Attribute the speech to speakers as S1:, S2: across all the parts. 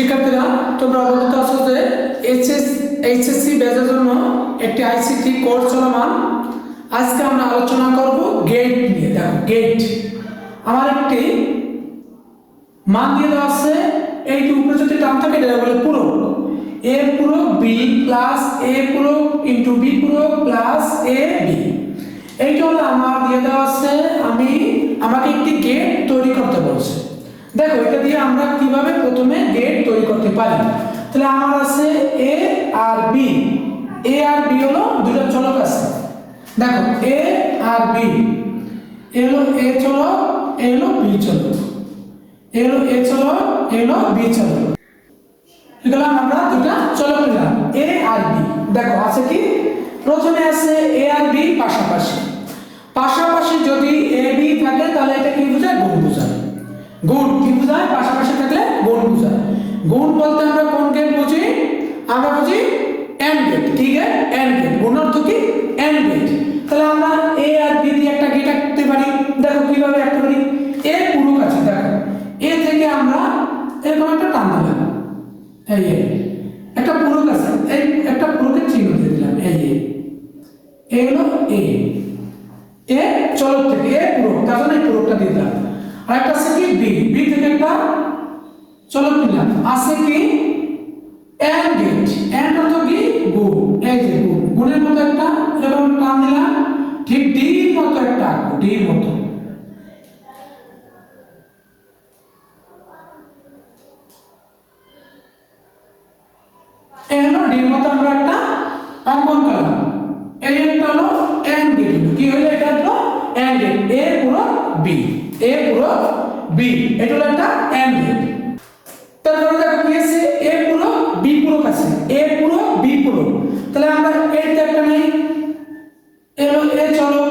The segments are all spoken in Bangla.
S1: শিক্ষার্থীরা, তোমরা অবগত আছো যে এইচএস এইচএসসি ব্যাচের জন্য একটি আইসিটি কোর্স চলমান। আজকে আমরা আলোচনা করব গেট নিয়ে। দেখো গেট আমার একটি মান দিয়ে দেওয়া আছে এইটি উপরে যদি টান থাকে, এটা বলে পুরো। এ পুরো বি প্লাস এ পুরো ইন্টু বি পুরো প্লাস এ বি এইটা হলো আমার দিয়ে দেওয়া আছে, আমি আমাকে একটি গেট তৈরি করতে বলছে। দেখো, এটা দিয়ে আমরা কীভাবে প্রথমে গেট তৈরি করতে পারি? তাহলে আমার আছে এ আর বি এ আর বি হলো দুটো চলক আছে। দেখো এ আর বি এ হলো এ চলক এ হলো বি চলক। এ হলো এ চলক এ হলো বি চলক। এগুলো আমরা দুটা চলক নিলাম এ আর বি দেখো, আছে কি? প্রথমে আছে এ আর বি পাশাপাশি। পাশাপাশি যদি এ বি থাকে, তাহলে এটা কি গুণ কি বোঝায়? পাশাপাশি থাকলে গুণ বোঝায়। গুণ বলতে আমরা কোন গেট বুঝি? আমরা বুঝি এন্ড গেট কি গেট এন্ড গেট গুণ অর্থ কি? এন্ড গেট তাহলে আমরা এ আর বি দিয়ে একটা গেট আঁকতে পারি। দেখো কীভাবে আঁকতে পারি এ পুরো আছে দেখো। এ থেকে আমরা এরকম একটা টান দিলাম। এই এ একটা পুরুক আছে এই একটা পুরুকের চিহ্ন দিয়ে দিলাম। এই এ এ হলো এ এ চলক থেকে, এ পুরো। তার জন্য এই পুরোটা দিয়ে দিলাম। আর একটা আছে কি? বি বি থেকে একটা চলক নিলাম। আছে কি? এন্ড গেট এন্ড অর্থ কি? গুণ। এই যে গুণ। গুণের মতো একটা, এরকম টান দিলাম ঠিক ডি মতো একটা ডি মতো। ডির মতো আমরা একটা অঙ্কন করলাম। বি, এ পুরো বি, এটা হলো একটা এন্ড গেট তারপরে দেখো কি আছে? এ পুরো বি পুরো কাছে এ পুরো বি পুরো তাহলে আমরা এইটা একটা নেই। এ হলো এ চলো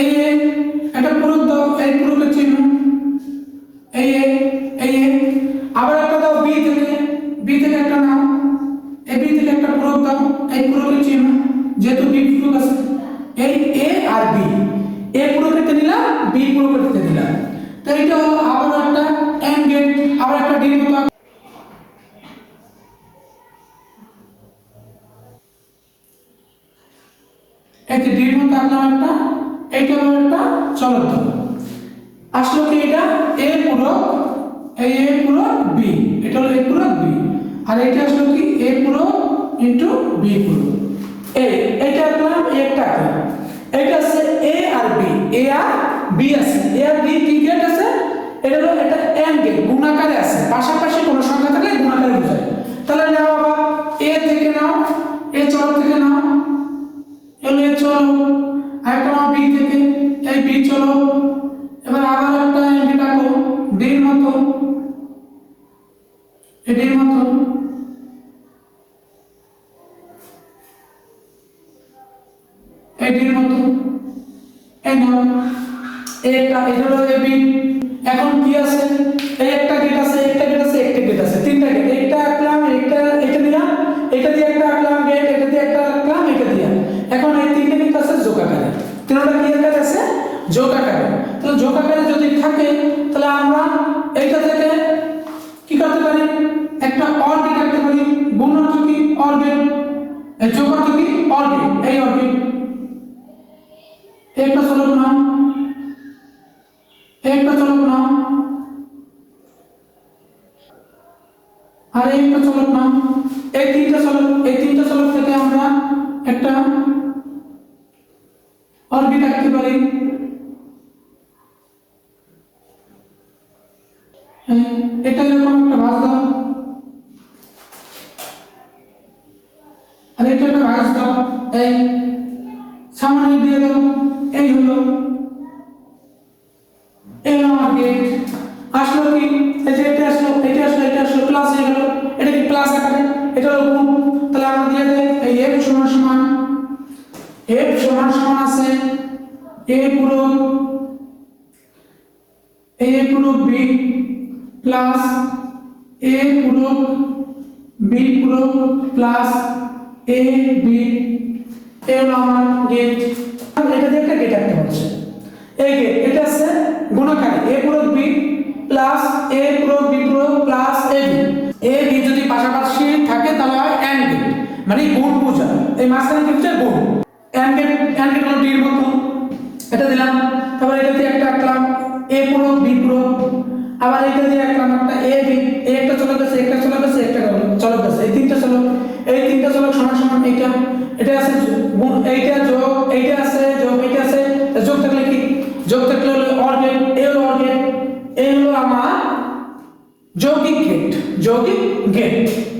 S1: এই এ, একটা পুরো দাও, এই পুরোকে চিহ্ন। এই এ এই এ। আবার একটা দাও বি থেকে। বি থেকে একটা নাও। এই বি থেকে একটা পুরো দাও, এই পুরোকে চিহ্ন, যেহেতু বি পুরো আছে। এই এ আর বি। এ পুরো কেটে দিলাম বি পুরো কেটে দিলাম তো এটা হলো আবার একটা এন্ড গেট আবার একটা ডি মতো যে ডির মতো আঁকলাম একটা, এইটা হলো একটা ধারা আসলো কি এটা? এ পুরো এই এ পুরো বি এটা হলো এ পুরো বি আর এটা আসলো কি? এ পুরো ইন্টু বি পুরো এ এটা আঁকলাম একটা আঁকলাম এটা আছে এ আর বি এ আর বি আছে। এ আর বি কি গেট আছে? এটা হলো এটা অ্যাঙ্গেল গুণাকারে আছে। পাশাপাশি কোনো সংখ্যা থাকলে গুণাকারে বোঝায়। তাহলে নাও বাবা এ থেকে নাও এ চল থেকে নাও। এলো এ চলো আরেকটা নাও বি থেকে। এই বি চলো এবার আবার একটা এমপি ডাকো ডির মতো এই ডির মতো এই ডির মতো। এই একটা, এটা হলো এ বি এখন কি আছে? একটা গেট আছে একটা গেট আছে একটা গেট আছে। তিনটা গেট একটা আঁকলাম একটা এটা দিলাম এটা দিয়ে একটা আঁকলাম গেট এটা দিয়ে একটা আঁকলাম, এটা দিয়ে। এখন এই তিনটে গেট আছে যোগ আকারে। তিনটা কি আকারে আছে? যোগ আকারে। তাহলে যোগ যদি থাকে, তাহলে আমরা এইটা থেকে কি করতে পারি? একটা অর গেট আঁকতে পারি। গুণ কি অর গেট এই অর্থ কি? অর গেট এই অর গেট একটা চলক নাম একটা চলক নাম আর একটা চলক নাম এই তিনটা চলক এই তিনটা চলক থেকে আমরা একটা অরবিট আঁকতে পারি হ্যাঁ, এটা এরকম একটা ভাঁজ দাও আর এটা একটা ভাঁজ দাও এই গেট আসলো কি? এই যে এটা আসলো এটা আসলো এটা আসলো প্লাস হয়ে গেল। এটা কি প্লাস আকারে? এটা হলো গুণ। তাহলে আমরা দিয়ে দেই, এই f সমান সমান, f সমান সমান আছে a পুরো a পুরো b প্লাস a পুরো b পুরো প্লাস a b এ হলো আমার গেট এটা দিয়ে একটা গেট আঁকতে হচ্ছে। এই গেট প্লাস এ প্রো B pro plus A B A B যদি পাশাপাশি থাকে, তাহলে হয় এন্ড গেট মানে গুণ পূজা। এই মাঝখানে কি হচ্ছে? গুণ। এন্ড গেট এন্ড গেট হলো ডির মতো। এটা দিলাম। তারপর এটাতে একটা আঁকলাম। এ প্রো বি প্রো আবার এটা দিয়ে আঁকলাম একটা এ বি এ একটা চলে গেছে একটা চলে গেছে একটা চলে গেছে এই তিনটা চলক, এই তিনটা চলক সমান সমান এটা এটা আছে গুণ। এইটা হলো আমার যৌগিক গেট